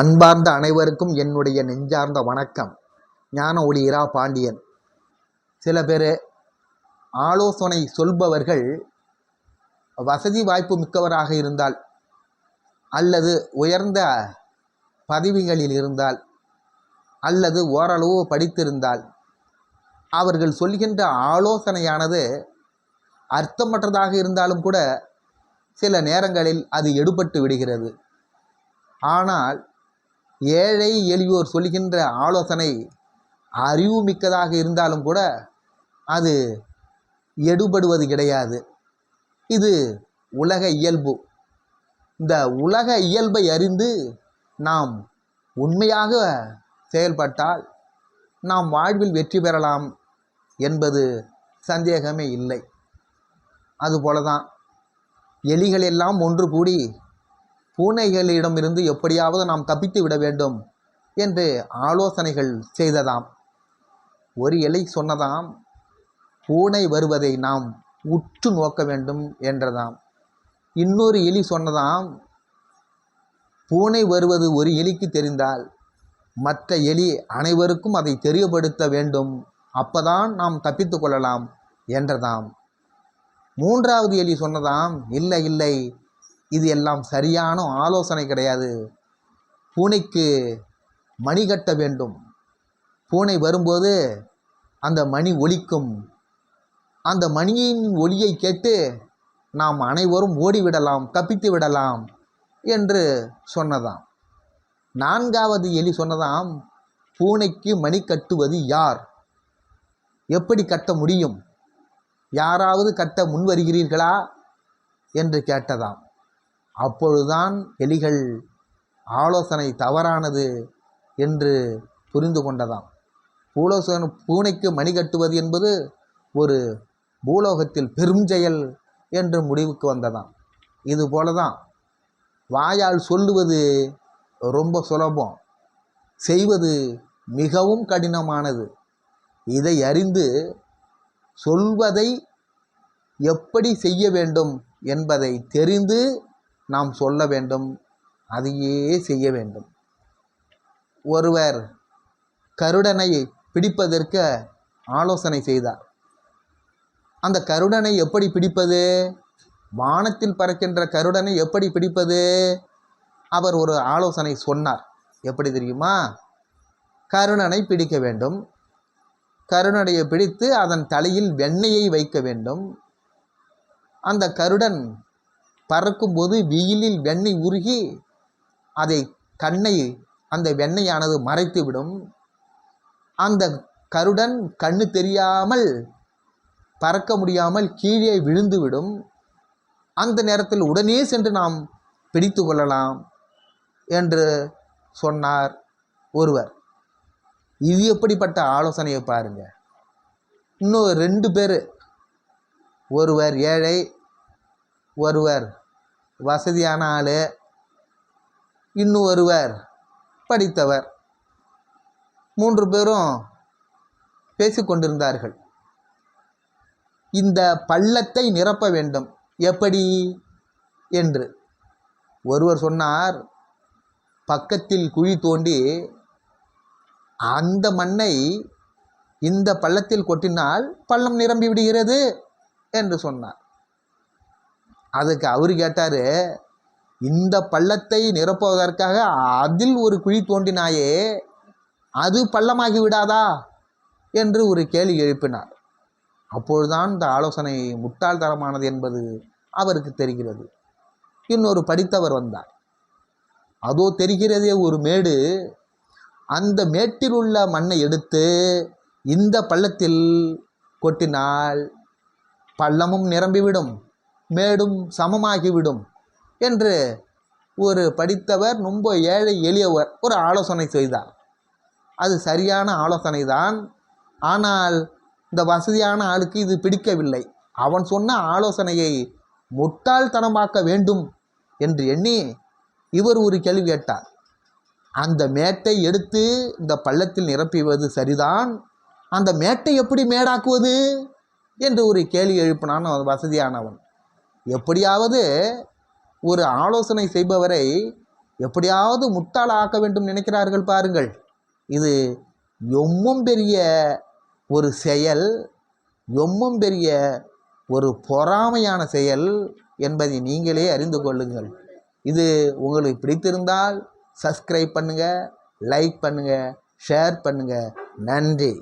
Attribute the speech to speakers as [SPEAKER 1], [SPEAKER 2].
[SPEAKER 1] அன்பார்ந்த அனைவருக்கும் என்னுடைய நெஞ்சார்ந்த வணக்கம். ஞான ஒளி இரா பாண்டியன். சில பேர் ஆலோசனை சொல்பவர்கள் வசதி வாய்ப்பு மிக்கவராக இருந்தால் அல்லது உயர்ந்த பதவிகளில் இருந்தால் அல்லது ஓரளவு படித்திருந்தால் அவர்கள் சொல்கின்ற ஆலோசனையானது அர்த்தமற்றதாக இருந்தாலும் கூட சில நேரங்களில் அது எடுபட்டு விடுகிறது. ஆனால் ஏழை எளியோர் சொல்கின்ற ஆலோசனை அறிவு மிக்கதாக இருந்தாலும் கூட அது எடுபடுவது கிடையாது. இது உலக இயல்பு. இந்த உலக இயல்பை அறிந்து நாம் உண்மையாக செயல்பட்டால் நாம் வாழ்வில் வெற்றி பெறலாம் என்பது சந்தேகமே இல்லை. அதுபோல தான் எலிகள் எல்லாம் ஒன்று கூடி பூனைகளிடமிருந்து எப்படியாவது நாம் தப்பித்து விட வேண்டும் என்று ஆலோசனைகள் செய்ததாம். ஒரு எலி சொன்னதாம் பூனை வருவதை நாம் உற்று நோக்க வேண்டும் என்றதாம். இன்னொரு எலி சொன்னதாம் பூனை வருவது ஒரு எலிக்கு தெரிந்தால் மற்ற எலி அனைவருக்கும் அதை தெரியப்படுத்த வேண்டும். அப்பதான் நாம் தப்பித்து கொள்ளலாம் என்றதாம். மூன்றாவது எலி சொன்னதாம் இல்லை இல்லை இது எல்லாம் சரியான ஆலோசனை கிடையாது. பூனைக்கு மணி கட்ட வேண்டும். பூனை வரும்போது அந்த மணி ஒலிக்கும். அந்த மணியின் ஒலியை கேட்டு நாம் அனைவரும் ஓடிவிடலாம் தப்பித்து விடலாம் என்று சொன்னதாம். நான்காவது எலி சொன்னதாம் பூனைக்கு மணி கட்டுவது யார்? எப்படி கட்ட முடியும்? யாராவது கட்ட முன் வருகிறீர்களா என்று கேட்டதாம். அப்பொழுதுதான் எலிகள் ஆலோசனை தவறானது என்று புரிந்து கொண்டதாம். பூலோசன பூனைக்கு மணி கட்டுவது என்பது ஒரு பூலோகத்தில் பெரும் செயல் என்று முடிவுக்கு வந்ததாம். இது போல தான் வாயால் சொல்லுவது ரொம்ப சுலபம் செய்வது மிகவும் கடினமானது. இதை அறிந்து சொல்வதை எப்படி செய்ய வேண்டும் என்பதை தெரிந்து நாம் சொல்ல வேண்டும் அதையே செய்ய வேண்டும். ஒருவர் கருடனை பிடிப்பதற்கு ஆலோசனை செய்தார். அந்த கருடனை எப்படி பிடிப்பது? வானத்தில் பறக்கின்ற கருடனை எப்படி பிடிப்பது? அவர் ஒரு ஆலோசனை சொன்னார். எப்படி தெரியுமா? கருணனை பிடிக்க வேண்டும். கருணனையை பிடித்து அதன் தலையில் வெண்ணெயை வைக்க வேண்டும். அந்த கருடன் பறக்கும்போது வெயிலில் வெண்ணெய் உருகி அதை கண்ணை அந்த வெண்ணையானது மறைத்துவிடும். அந்த கருடன் கண்ணு தெரியாமல் பறக்க முடியாமல் கீழே விழுந்துவிடும். அந்த நேரத்தில் உடனே சென்று நாம் பிடித்து கொள்ளலாம் என்று சொன்னார் ஒருவர். இது எப்படிப்பட்ட ஆலோசனையை பாருங்கள் இன்னும் ரெண்டு பேர் ஒருவர் ஏழை ஒருவர். வசதியான ஆள். இன்னும் ஒருவர். படித்தவர். மூன்று பேரும் பேசிக்கொண்டிருந்தார்கள் இந்த பள்ளத்தை நிரப்ப வேண்டும். எப்படி? என்று. ஒருவர் சொன்னார் பக்கத்தில் குழி தோண்டி அந்த மண்ணை இந்த பள்ளத்தில் கொட்டினால் பள்ளம் நிரம்பி விடுகிறது என்று சொன்னார். அதுக்கு அவர் கேட்டார் இந்த பள்ளத்தை நிரப்புவதற்காக அதில் ஒரு குழி தோண்டினாயே அது பள்ளமாகி விடாதா? என்று ஒரு கேள்வி எழுப்பினார். அப்பொழுதுதான் இந்த ஆலோசனை முட்டாள்தரமானது என்பது அவருக்கு தெரிகிறது. இன்னொரு படித்தவர் வந்தார். அதோ தெரிகிறதே ஒரு மேடு. அந்த மேட்டில் உள்ள மண்ணை எடுத்து இந்த பள்ளத்தில் கொட்டினால் பள்ளமும் நிரம்பிவிடும். மேடும் சமமாகிவிடும் என்று ஒரு படித்தவர் ரொம்ப ஏழை எளியவர் ஒரு ஆலோசனை செய்தார். அது சரியான ஆலோசனை தான் ஆனால் இந்த வசதியான ஆளுக்கு இது பிடிக்கவில்லை. அவன் சொன்ன ஆலோசனையை முட்டாள்தனமாக்க வேண்டும் என்று எண்ணி இவர் ஒரு கேள்வி கேட்டார். அந்த மேட்டை எடுத்து இந்த பள்ளத்தில் நிரப்பிவது சரிதான். அந்த மேட்டை எப்படி மேடாக்குவது? என்று ஒரு கேள்வி எழுப்பினான் அவன் வசதியானவன். எப்படியாவது ஒரு ஆலோசனை செய்பவரை எப்படியாவது முட்டாளாக்க வேண்டும் நினைக்கிறார்கள் பாருங்கள். இது எம்மும் பெரிய ஒரு செயல் எம்மும் பெரிய ஒரு பொறாமையான செயல் என்பதை நீங்களே அறிந்து கொள்ளுங்கள். இது உங்களுக்கு பிடித்திருந்தால் சப்ஸ்கிரைப் பண்ணுங்கள் லைக் பண்ணுங்கள் ஷேர் பண்ணுங்கள் நன்றி.